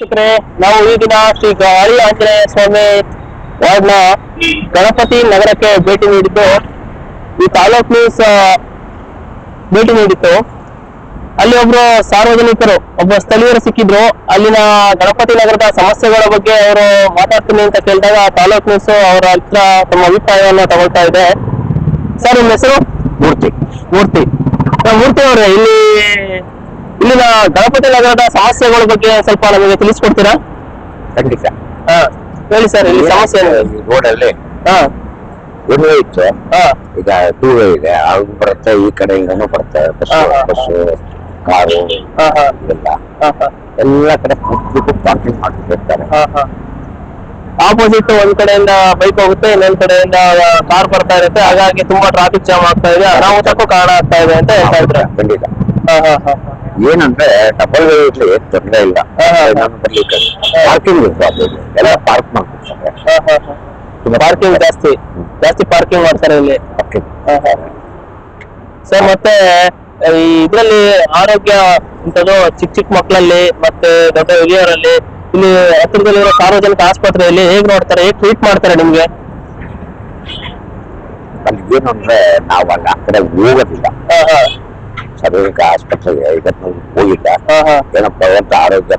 ವೀಕ್ಷಕರೇ ನಾವು ಈ ದಿನ ಶ್ರೀ ಗಾಳಿ ಆಂಜನೇಯ ಸ್ವಾಮಿ ವಾರ್ಡ್ನ ಗಣಪತಿ ನಗರಕ್ಕೆ ಭೇಟಿ ನೀಡಿದ್ದು ಈ ತಾಲೂಕ್ ನ್ಯೂಸ್ ಭೇಟಿ ನೀಡಿತ್ತು. ಅಲ್ಲಿ ಒಬ್ರು ಸಾರ್ವಜನಿಕರು ಒಬ್ಬ ಸ್ಥಳೀಯರು ಸಿಕ್ಕಿದ್ರು. ಅಲ್ಲಿನ ಗಣಪತಿ ನಗರದ ಸಮಸ್ಯೆಗಳ ಬಗ್ಗೆ ಅವರು ಮಾತಾಡ್ತೀನಿ ಅಂತ ಕೇಳಿದಾಗ ತಾಲೂಕ್ ನ್ಯೂಸ್ ಅವರ ಹತ್ರ ತಮ್ಮ ಅಭಿಪ್ರಾಯವನ್ನು ತಗೊಳ್ತಾ ಇದೆ. ಸರ್ ನಿಮ್ಮ ಹೆಸರು? ಮೂರ್ತಿ. ಮೂರ್ತಿ. ಮೂರ್ತಿ ಅವರೇ ಇಲ್ಲಿ ಇಲ್ಲಿನ ಗಣಪತಿ ನಗರದ ಸಮಸ್ಯೆಗಳ ಬಗ್ಗೆ ಸ್ವಲ್ಪ ನಮಗೆ ತಿಳಿಸ್ಕೊಡ್ತೀರಾ? ಖಂಡಿತ. ಹಾ ಹೇಳಿ ಸರ್ ಇಲ್ಲಿ ಸಮಸ್ಯೆ ರೋಡ್ ಅಲ್ಲಿ ಹಾ. ಒಂದು ಇತ್ತು. ಹಾ. ಈಗ ಟೂ ವೇ ಇದೆ. ಅವ್ರು ಬರುತ್ತೆ ಈ ಕಡೆಯಿಂದನೂ ಬರುತ್ತೆ ಬಸ್ ಹಾ, ಹಾ, ಹಾ. ಬಸ್ಸು ಕಾರು ಹಾ ಹಾ. ಎಲ್ಲ. ಎಲ್ಲ ಕಡೆ ಕೂತ್ಬಿಟ್ಟು ಪಾರ್ಕಿಂಗ್ ಮಾಡ್ತಿರ್ತಾರೆ ಹಾ ಹಾ. ಆಪೋಸಿಟ್ ಒಂದ್ ಕಡೆಯಿಂದ ಬೈಕ್ ಹೋಗುತ್ತೆ ಇನ್ನೊಂದ್ ಕಡೆಯಿಂದ ಕಾರ್ ಬರ್ತಾ ಇರುತ್ತೆ. ಹಾಗಾಗಿ ತುಂಬಾ ಟ್ರಾಫಿಕ್ ಜಾಮ್ ಆಗ್ತಾ ಇದೆ. ಅನಾಹುತಕ್ಕೂ ಕಾರಣ ಆಗ್ತಾ ಇದೆ ಅಂತ ಹೇಳ್ತಾ ಇದ್ರೆ ಖಂಡಿತ. ಹಾ ಹಾ ಹಾ. ಏನಂದ್ರೆ ಡಬಲ್ ವೇ ಇರ್ಲಿ ತೊಂದರೆ ಇಲ್ಲ. ಬರ್ಲಿಕ್ಕೆ ಪಾರ್ಕಿಂಗ್ ಪ್ರಾಬ್ಲಮ್ ಎಲ್ಲ ಪಾರ್ಕ್ ಮಾಡ್ತಾರೆ ಪಾರ್ಕಿಂಗ್ ಜಾಸ್ತಿ. ಜಾಸ್ತಿ. ಪಾರ್ಕಿಂಗ್ ಮಾಡ್ತಾರೆ ಇಲ್ಲಿ. ಸೊ ಸರ್ ಮತ್ತೆ ಈ ಇದರಲ್ಲಿ ಆರೋಗ್ಯ ಇಂಥದ್ದು ಚಿಕ್ಕ ಚಿಕ್ಕ ಮಕ್ಕಳಲ್ಲಿ ಮತ್ತೆ ದೊಡ್ಡ ಹಿರಿಯರಲ್ಲಿ ಇಲ್ಲಿ ಹತ್ತಿರದಲ್ಲಿರೋ ಸಾರ್ವಜನಿಕ ಆಸ್ಪತ್ರೆಯಲ್ಲಿ ಹೇಗ್ ನೋಡ್ತಾರೆ ಹೇಗ್ ಟ್ರೀಟ್ ಮಾಡ್ತಾರೆ ನಿಮ್ಗೆ? ಅಲ್ಲಿ ಏನಂದ್ರೆ ನಾವು ಅಲ್ಲಿ ಆ ಕಡೆ ಹೋಗೋದಿಲ್ಲ. ಸಾರ್ವಜನಿಕ ಆಸ್ಪತ್ರೆಗೆ ಇದನ್ನು ಹೋಗಿದ್ದ. ಏನಪ್ಪ ಅಂತ ಆರೋಗ್ಯ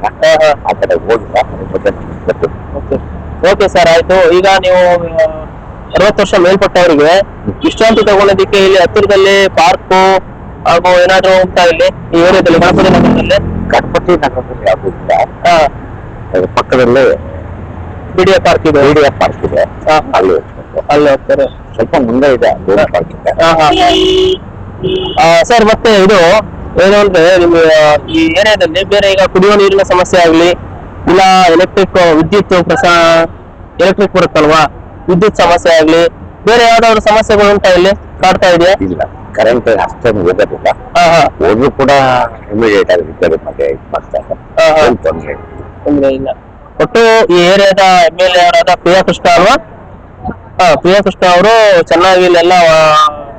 ಹಾ ಆ ಕಡೆ ಗೊತ್ತಿಲ್ಲ. ಓಕೆ. ಸರ್ ಆಯ್ತು. ಈಗ ನೀವು ಅರವತ್ತು ವರ್ಷ ಮೇಲ್ಪಟ್ಟವರಿಗೆ ವಿಶ್ರಾಂತಿ ತಗೊಳ್ಳೋದಕ್ಕೆ ಇಲ್ಲಿ ಹತ್ತಿರದಲ್ಲಿ ಪಾರ್ಕು ಹಾಗೂ ಏನಾದ್ರು ಉಂಟಾ ಇಲ್ಲಿ? ಈ ಏರಿಯಾದಲ್ಲಿ ಗಣಪತಿ ನಗರದಲ್ಲಿ? ಗಣಪತಿ ನಗರದಲ್ಲಿ ಯಾವುದು ಇಲ್ಲ. ಹಾ. ಅದ್ರ ಪಕ್ಕದಲ್ಲೇ ಬಿಡಿಯ ಪಾರ್ಕ್ ಇದೆ. ಬಿಡಿಯ ಪಾರ್ಕ್ ಇದೆ. ಅಲ್ಲಿ ಅಲ್ಲಿ ಹೋಗ್ತಾರೆ. ಸ್ವಲ್ಪ ಮುಂದೆ ಇದೆ. ಪಾರ್ಕ್ ಇದೆ. ಸರ್ ಮತ್ತೆ ಇದು ಏನು ಅಂದ್ರೆ ನಿಮ್ಮ ಈ ಏರಿಯಾದಲ್ಲಿ ಬೇರೆ ಈಗ ಕುಡಿಯುವ ನೀರಿನ ಸಮಸ್ಯೆ ಆಗ್ಲಿ ಇಲ್ಲ ಎಲೆಕ್ಟ್ರಿಕ್ ವಿದ್ಯುತ್ ಪ್ರಸ ಎಲೆಕ್ಟ್ರಿಕ್ ಬರುತ್ತಲ್ವಾ? ವಿದ್ಯುತ್ ಸಮಸ್ಯೆ ಆಗ್ಲಿ ಬೇರೆ ಯಾವ್ದಾದ್ರು ಸಮಸ್ಯೆಗಳು ಉಂಟಾ ಇಲ್ಲಿ ಕಾಡ್ತಾ ಇದೆಯಾ? ಇಲ್ಲ ಕರೆಂಟ್ ಅಷ್ಟೊಂದು ಹೋಗೋದಿಲ್ಲ ಹೋದ್ರು ಕೂಡ ಇಮಿಡಿಯೇಟ್ ಆಗಿ ರಿಪೇರಿ ಮತ್ತೆ ತೊಂದರೆ ಮಾಡ್ತಾರೆ ತೊಂದರೆ. ಇಲ್ಲ. ಒಟ್ಟು ಈ ಏರಿಯಾದ ಎಂ ಎಲ್ ಎ ಅವರಾದ ಪ್ರಿಯಾ ಕೃಷ್ಣ ಅಲ್ವಾ? ಹಾ ಪ್ರಿಯಾ ಕೃಷ್ಣ ಅವರು ಚೆನ್ನಾಗಿ ಇಲ್ಲೆಲ್ಲ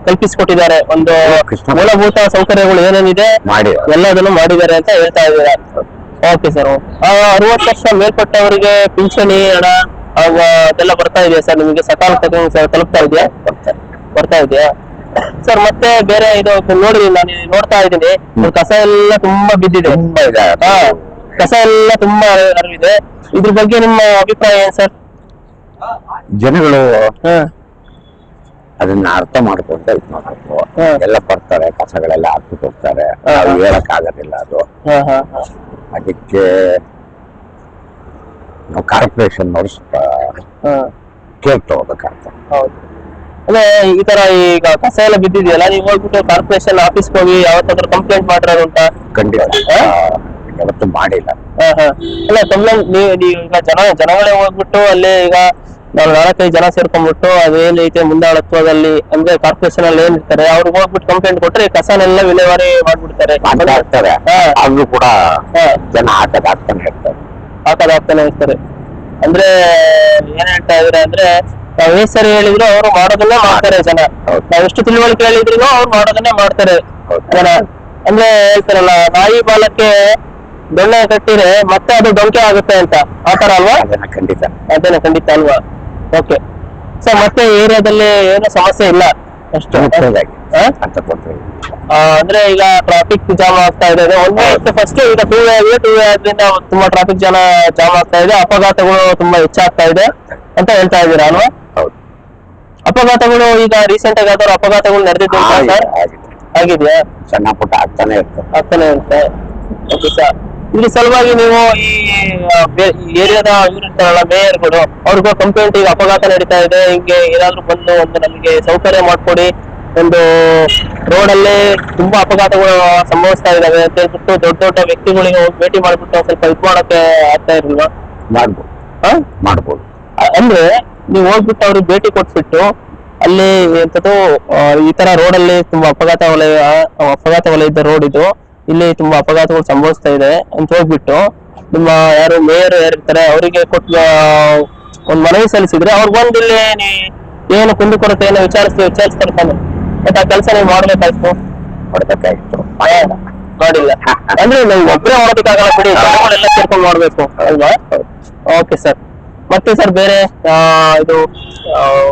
ಕಲ್ಪಿಸಿಕೊಟ್ಟಿದ್ದಾರೆ. ಒಂದು. ಮೂಲಭೂತ ಸೌಕರ್ಯಗಳು ಏನೇನಿದೆ ಎಲ್ಲದನ್ನು ಮಾಡಿದ್ದಾರೆ ಅಂತ ಹೇಳ್ತಾ ಇದ್ದಾರೆ. ಓಕೆ ಸರ್ ಅರವತ್ತು ವರ್ಷ ಮೇಲ್ಪಟ್ಟವರಿಗೆ ಪಿಂಚಣಿ ಹಣ ಆಗ ಅದೆಲ್ಲ ಬರ್ತಾ ಇದೆಯಾ ಸರ್? ನಿಮಗೆ ಸಕಾಲ ತಲುಪ್ತಾ ಇದೆಯಾ? ಬರ್ತಾ ಇದೆಯಾ? ಸರ್ ಮತ್ತೆ ಬೇರೆ ಇದು ನೋಡಿ ನಾನು ನೋಡ್ತಾ ಇದ್ದೀನಿ. ಕಸ ಎಲ್ಲ ತುಂಬಾ ಬಿದ್ದಿದೆ. ಕಸ ಎಲ್ಲ ತುಂಬಾ ಅರಿವಿದೆ ಇದ್ರ ಬಗ್ಗೆ ನಿಮ್ಮ ಅಭಿಪ್ರಾಯ ಏನ್ ಸರ್? ಜನಗಳು ಅದನ್ನ ಅರ್ಥ ಮಾಡ್ಕೊಂತ ಇದ್ ಮಾಡ್ಬೇಕು. ಎಲ್ಲ ಬರ್ತಾರೆ ಕಸಗಳೆಲ್ಲ ಹಾಕ್ಬಿಟ್ಟು ಹೋಗ್ತಾರೆ. ನಾವು ಹೇಳಕ್ ಆಗೋದಿಲ್ಲ ಅದು. ಅದಕ್ಕೆ ನಾವು ಕಾರ್ಪೊರೇಷನ್ ಅವರು ಸ್ವಲ್ಪ ಕೇರ್ ತಗೋಬೇಕಾಗ್ತದೆ ಹೌದು. ಅಂದ್ರೆ ಈ ತರ ಈಗ ಕಸ ಎಲ್ಲ ಬಿದ್ದಿದೆಯಲ್ಲ ನೀವು ಹೋಗ್ಬಿಟ್ಟು ಕಾರ್ಪೊರೇಷನ್ ಆಫೀಸ್ ಹೋಗಿ ಯಾವತ್ತಾದ್ರೂ ಕಂಪ್ಲೇಂಟ್ ಮಾಡಿರೋದು ಅಂತ? ಖಂಡಿತ. ಯಾವತ್ತು ಮಾಡಿಲ್ಲ. ಹಾ, ಹಾ. ಅಲ್ಲ ಕಂಪ್ಲೇಂಟ್ ನೀವು ನೀವು ಈಗ ಜನ ಜನಗಳೇ ಹೋಗ್ಬಿಟ್ಟು ಅಲ್ಲಿ ಈಗ ನಾವು ನಾಲ್ಕೈದು ಜನ ಸೇರ್ಕೊಂಡ್ಬಿಟ್ಟು ಅದೇನೈತೆ ಮುಂದಾಳತ್ವದಲ್ಲಿ ಅಂದ್ರೆ ಕಾರ್ಪೊರೇಷನ್ ಅಲ್ಲಿ ಏನಿರ್ತಾರೆ ಅವ್ರಿಗೆ ಹೋಗ್ಬಿಟ್ಟು ಕಂಪ್ಲೇಂಟ್ ಕೊಟ್ರೆ ಕಸನೆಲ್ಲ ವಿಲೇವಾರಿ ಮಾಡ್ಬಿಡ್ತಾರೆ. ಆಗ್ತಾರೆ. ಕೂಡ. ಜನ ಹಾಕದ್ ಹಾಕ್ತಾನೆ ಇರ್ತಾರೆ. ಹಾಕೋದು ಹಾಕ್ತಾನೆ ಇರ್ತಾರೆ. ಅಂದ್ರೆ ಏನ್ ಹೇಳ್ತಾ ಇದಾರೆ ಅಂದ್ರೆ ನಾವ್ ಏನ್ ಸರಿ ಹೇಳಿದ್ರು ಅವ್ರು ಮಾಡೋದನ್ನೇ ಮಾಡ್ತಾರೆ ಜನ. ನಾವ್ ಎಷ್ಟು ತಿಳುವಳಿಕೆ ಹೇಳಿದ್ರು ಅವ್ರು ಮಾಡೋದನ್ನೇ ಮಾಡ್ತಾರೆ ಜನ. ಅಂದ್ರೆ ಹೇಳ್ತಾರಲ್ಲ ನಾಯಿ ಬಾಲಕ್ಕೆ ಬೆಣ್ಣೆ ಕಟ್ಟಿದ್ರೆ ಮತ್ತೆ ಅದು ಡೊಂಕೆ ಆಗುತ್ತೆ ಅಂತ. ಆತರ ಅಲ್ವಾ? ಅದನ್ನ ಖಂಡಿತ. ಅದನ್ನ ಖಂಡಿತ ಅಲ್ವಾ? ಓಕೆ ಸರ್ ಮತ್ತೆ ಏರಿಯಾದಲ್ಲಿ ಏನು ಸಮಸ್ಯೆ ಇಲ್ಲ? ಅಷ್ಟು. ಹಾ? ಅಂತ ಆ, ಅಂದ್ರೆ ಈಗ ಟ್ರಾಫಿಕ್ ಜಾಮ್ ಆಗ್ತಾ ಇದೆ. ಒಂದು ಫಸ್ಟ್ ಈಗ ಟೂ ವೇ ಆಗಿದೆ ಟೂ ವೇ ಆದ್ರಿಂದ ತುಂಬಾ ಟ್ರಾಫಿಕ್ ಜಾಮ ಜಾಮ್ ಆಗ್ತಾ ಇದೆ. ಅಪಘಾತಗಳು ತುಂಬಾ ಹೆಚ್ಚಾಗ್ತಾ ಇದೆ ಅಂತ ಹೇಳ್ತಾ ಇದ್ದೀರಾ ಅಲ್ವಾ? ಹೌದು. ಅಪಘಾತಗಳು ಈಗ ರೀಸೆಂಟ್ ಆಗಿ ಯಾವ್ದಾದ್ರು ಅಪಘಾತಗಳು ನಡೆದಿದ್ದು ಆಗಿದೆ, ಸರ್ ಆಗಿದೆ. ಆಗಿದೆಯಾ? ಸಣ್ಣ ಪುಟ್ಟ ಆಗ್ತಾನೆ ಇರ್ತದೆ. ಆಗ್ತಾನೆ ಇರುತ್ತೆ. ಓಕೆ ಸರ್ ಇಲ್ಲಿ ಸಲುವಾಗಿ ನೀವು ಈ ಏರಿಯಾದ ಇವ್ರು ಇರ್ತಾರಲ್ಲ ಮೇಯರ್ಗಳು ಅವ್ರಿಗೂ ಕಂಪ್ಲೇಂಟ್ ಈಗ ಅಪಘಾತ ನಡೀತಾ ಇದೆ. ಹಿಂಗೆ ಏನಾದ್ರು ಬಂದು ಒಂದು ನಮ್ಗೆ ಸೌಕರ್ಯ ಮಾಡ್ಕೊಡಿ. ಒಂದು ರೋಡ್ ಅಲ್ಲಿ ತುಂಬಾ ಅಪಘಾತಗಳು ಸಂಭವಿಸ್ತಾ ಇದಾವೆ ಅಂತ ಹೇಳ್ಬಿಟ್ಟು ದೊಡ್ಡ ದೊಡ್ಡ ವ್ಯಕ್ತಿಗಳಿಗೆ ಹೋಗಿ ಭೇಟಿ ಮಾಡ್ಬಿಟ್ಟು ಸ್ವಲ್ಪ ಹೆಲ್ಪ್ ಮಾಡಕ್ಕೆ ಆಗ್ತಾ ಇರಲಿಲ್ಲ ಮಾಡ್ಬೋದು. ಹಾ ಮಾಡ್ಬೋದು. ಅಂದ್ರೆ ನೀವು ಹೋಗ್ಬಿಟ್ಟು ಅವ್ರಿಗೆ ಭೇಟಿ ಕೊಟ್ಬಿಟ್ಟು ಅಲ್ಲಿ ಎಂತದ್ದು ಈ ತರ ರೋಡ್ ಅಲ್ಲಿ ತುಂಬಾ ಅಪಘಾತ ವಲಯ ಅಪಘಾತ ವಲಯದ ರೋಡ್ ಇದು. ಇಲ್ಲಿ ತುಂಬಾ ಅಪಘಾತಗಳು ಸಂಭವಿಸ್ತಾ ಇದೆ ಅಂತ ಹೋಗ್ಬಿಟ್ಟು ನಿಮ್ಮ ಯಾರು ಮೇಯರ್ ಯಾರಿರ್ತಾರೆ ಅವರಿಗೆ ಕೊಟ್ಟು ಒಂದ್ ಮನವಿ ಸಲ್ಲಿಸಿದ್ರೆ ಅವ್ರಿಗೆ ಬಂದು ಇಲ್ಲಿ ಏನು ಕುಂದುಕೊರತೆ ಏನೋ ವಿಚಾರಿಸ್ತೀವಿ ವಿಚಾರಿಸ್ತಾರೆ ತಾನೆ. ಮತ್ತೆ ಆ ಕೆಲಸ ನೀವು ಮಾಡ್ಬೇಕಾಯ್ತು. ಮಾಡ್ಬೇಕಾಯ್ತು. ಮಾಡಿಲ್ಲ ಮಾಡಿಲ್ಲ ಅಂದ್ರೆ ನಾವು ಒಬ್ಬರೇ ಮಾಡೋದಕ್ಕಾಗಲ್ಲ ಬಿಡಿ ಎಲ್ಲ ಸೇರ್ಕೊಂಡು ಮಾಡ್ಬೇಕು. ಅಲ್ವಾ? ಓಕೆ ಸರ್ ಮತ್ತೆ ಸರ್ ಬೇರೆ ಇದು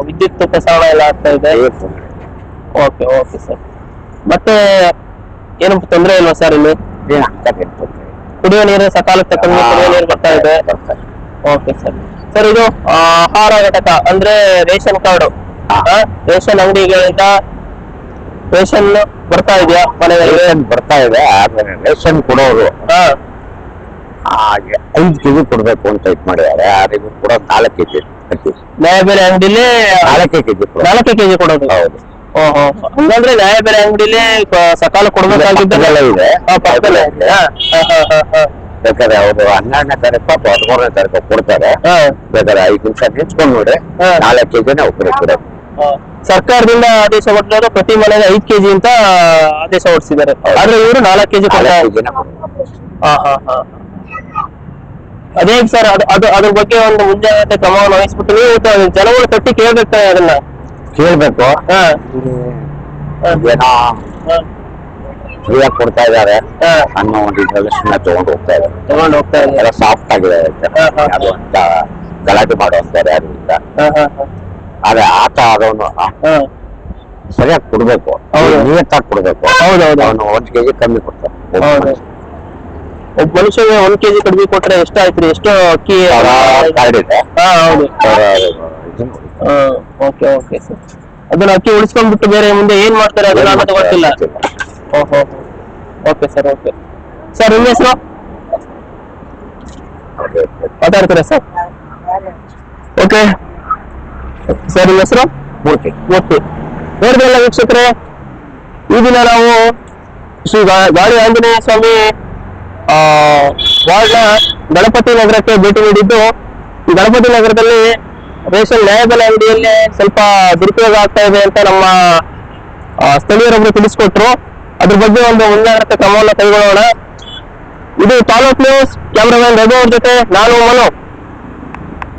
ವಿದ್ಯುತ್ ಪ್ರಸಾರ ಎಲ್ಲ ಆಗ್ತಾ ಇದೆ? ಓಕೆ ಓಕೆ ಸರ್ ಮತ್ತೆ ಏನು ತೊಂದರೆ ಇಲ್ವಾ ಸರ್ ಇಲ್ಲಿ? ಏನ್ ಆಗ್ತದೆ. ಕುಡಿಯೋ ನೀರು ಸಕಾಲಕ್ಕೆ ತಕೊಂಡು ಕುಡಿಯೋ ನೀರು ಬರ್ತಾ ಇದೆ. ಓಕೆ ಸರ್ ಸರ್ ಇದು ಆಹಾರ ಘಟಕ ಅಂದ್ರೆ ರೇಷನ್ ಕಾರ್ಡ್. ರೇಷನ್ ಅಂಗಡಿಗಳಿಂದ ರೇಷನ್ ಬರ್ತಾ ಇದೆಯಾ ಮನೆಯಲ್ಲಿ? ರೇಷನ್ ಬರ್ತಾ ಇದೆ ಆದ್ರೆ ರೇಷನ್ ಕೊಡೋರು. ಹಾಗೆ ಐದು ಕೆಜಿ ಕೊಡ್ಬೇಕು ಅಂತ ಟೈಪ್ ಮಾಡಿದ್ದಾರೆ ಆದ್ರೆ ಕೂಡ ನಾಲ್ಕು ಕೆಜಿ ಬೇರೆ ಬೇರೆ ಅಂಗಡಿಲಿ ನಾಲ್ಕೇ ಕೆಜಿ ನಾಲ್ಕೇ ಕೆಜಿ ಕೊಡೋದು. ಹೌದು. ಹಂಗಂದ್ರೆ ನ್ಯಾಯಬೆಲೆ ಅಂಗಡಿಲಿ ಸಕಾಲ ಕೊಡ್ಬೇಕಾಗಿದ್ದೆಲ್ಲ ಇದೆ. ಪಕ್ಕದಲ್ಲೇ ಇದೆ. ಬೇಕಾದ್ರೆ ಅವರು ಹನ್ನೆರಡನೇ ತಾರೀಕು ಅಥವಾ ಹದಿಮೂರನೇ ತಾರೀಕು ಕೊಡ್ತಾರೆ. ಹಾ, ಬೇಕಾದ್ರೆ ಐದು ನಿಮಿಷ ನಿಂತ್ಕೊಂಡು ನೋಡ್ರಿ. ನಾಲ್ಕು ಕೆಜಿನೇ ಒಬ್ಬರಿಗೆ ಕೊಡೋದು ಸರ್ಕಾರದಿಂದ ಆದೇಶ ಹೊರಟಿರೋದು ಪ್ರತಿ ಮನೆಗೆ ಐದ್ ಕೆಜಿ ಅಂತ ಆದೇಶ ಹೊರಡಿಸಿದ್ದಾರೆ. ಆದ್ರೆ ಇವರು ನಾಲ್ಕು ಕೆಜಿ. ಅದೇ ಸರ್ ಅದು ಅದು ಅದ್ರ ಬಗ್ಗೆ ಒಂದು ಮುಂಜಾಗ್ರತೆ ಕ್ರಮವನ್ನು ವಹಿಸ್ಬಿಟ್ಟು ನೀವು ಜನಗಳು ತಟ್ಟಿ ಕೇಳ್ಬೇಕು ಅದನ್ನ. ಕೇಳ್ಬೇಕು. ಏನೋ ಫ್ರೀಯಾಗಿ ಕೊಡ್ತಾ ಇದ್ದಾರೆ. ಅನ್ನೋ ಒಂದು ಇದ್ರಲ್ಲಿ ಸುಮ್ಮನೆ ತಗೊಂಡು ಹೋಗ್ತಾ ಇದ್ದಾರೆ. ತಗೊಂಡು ಹೋಗ್ತಾ ಇದ್ದಾರೆ. ಎಲ್ಲ ಸಾಫ್ಟ್ ಆಗಿದೆ. ಅದು ಅಂತ ಗಲಾಟೆ ಮಾಡುವಂತಾರೆ ಯಾರು ಇಲ್ಲ. ಆದ್ರೆ ಆತ ಅದವನು. ಸರಿಯಾಗಿ ಕೊಡ್ಬೇಕು. ನಿಯತ್ತಾಗಿ ಕೊಡ್ಬೇಕು. ಹೌದು, ಹೌದು. ಅವನು ಒಂದ್ ಕೆಜಿ ಕಮ್ಮಿ ಕೊಡ್ತಾನೆ. ಒಬ್ಬ ಮನುಷ್ಯಗೆ ಒಂದ್ ಕೆಜಿ ಕಡಿಮೆ ಕೊಟ್ರೆ ಎಷ್ಟು ಆಯ್ತು ಎಷ್ಟು ಅಕ್ಕಿ ಕಾರ್ಡ್ ಇದೆ. ಹಾ. ಓಕೆ ಓಕೆ ಸರ್ ಅದನ್ನ ಅಕ್ಕಿ ಉಳಿಸ್ಕೊಂಡ್ಬಿಟ್ಟು ಬೇರೆ ಮುಂದೆ ಏನ್ ಮಾಡ್ತಾರೆ ಅದನ್ನ ಅನ್ನೋದು ಗೊತ್ತಿಲ್ಲ. ಓಹೋ ಓಕೆ ಸರ್ ಓಕೆ ಸರ್ ನಿಮ್ಮ ಹೆಸರು? ಓಕೆ. ಮಾತಾಡ್ತೀರಾ ಸರ್ ಓಕೆ ಸರ್ ನಿಮ್ಮ ಹೆಸರು? ಮೂರ್ತಿ. ಮೂರ್ತಿ. ನೋಡಿದ್ರಲ್ಲ ವೀಕ್ಷಕರೇ ಈ ದಿನ ನಾವು ಶ್ರೀ ಗಾಳಿ ಆಂಜನೇಯ ಸ್ವಾಮಿ ಆ, ವಾರ್ಡ್ನ ಗಣಪತಿ ನಗರಕ್ಕೆ ಭೇಟಿ ನೀಡಿದ್ದು. ಗಣಪತಿ ನಗರದಲ್ಲಿ ರೇಷನ್ ನ್ಯಾಯಬೆಲೆ ಅಂಗಡಿಯಲ್ಲಿ ಸ್ವಲ್ಪ ದುರುಪಯೋಗ ಆಗ್ತಾ ಇದೆ ಅಂತ ನಮ್ಮ ಸ್ಥಳೀಯರೊಬ್ರು ತಿಳಿಸ್ಕೊಟ್ರು. ಅದ್ರ ಬಗ್ಗೆ ಒಂದು ಮುಂಜಾಗ್ರತೆ ಕ್ರಮವನ್ನು ಕೈಗೊಳ್ಳೋಣ. ಇದು ತಾಲೂಕ್ ನ್ಯೂಸ್ ಕ್ಯಾಮ್ರಾಮನ್ ರಘು ಅವ್ರ ಜೊತೆ, ನಾನು ಮನು.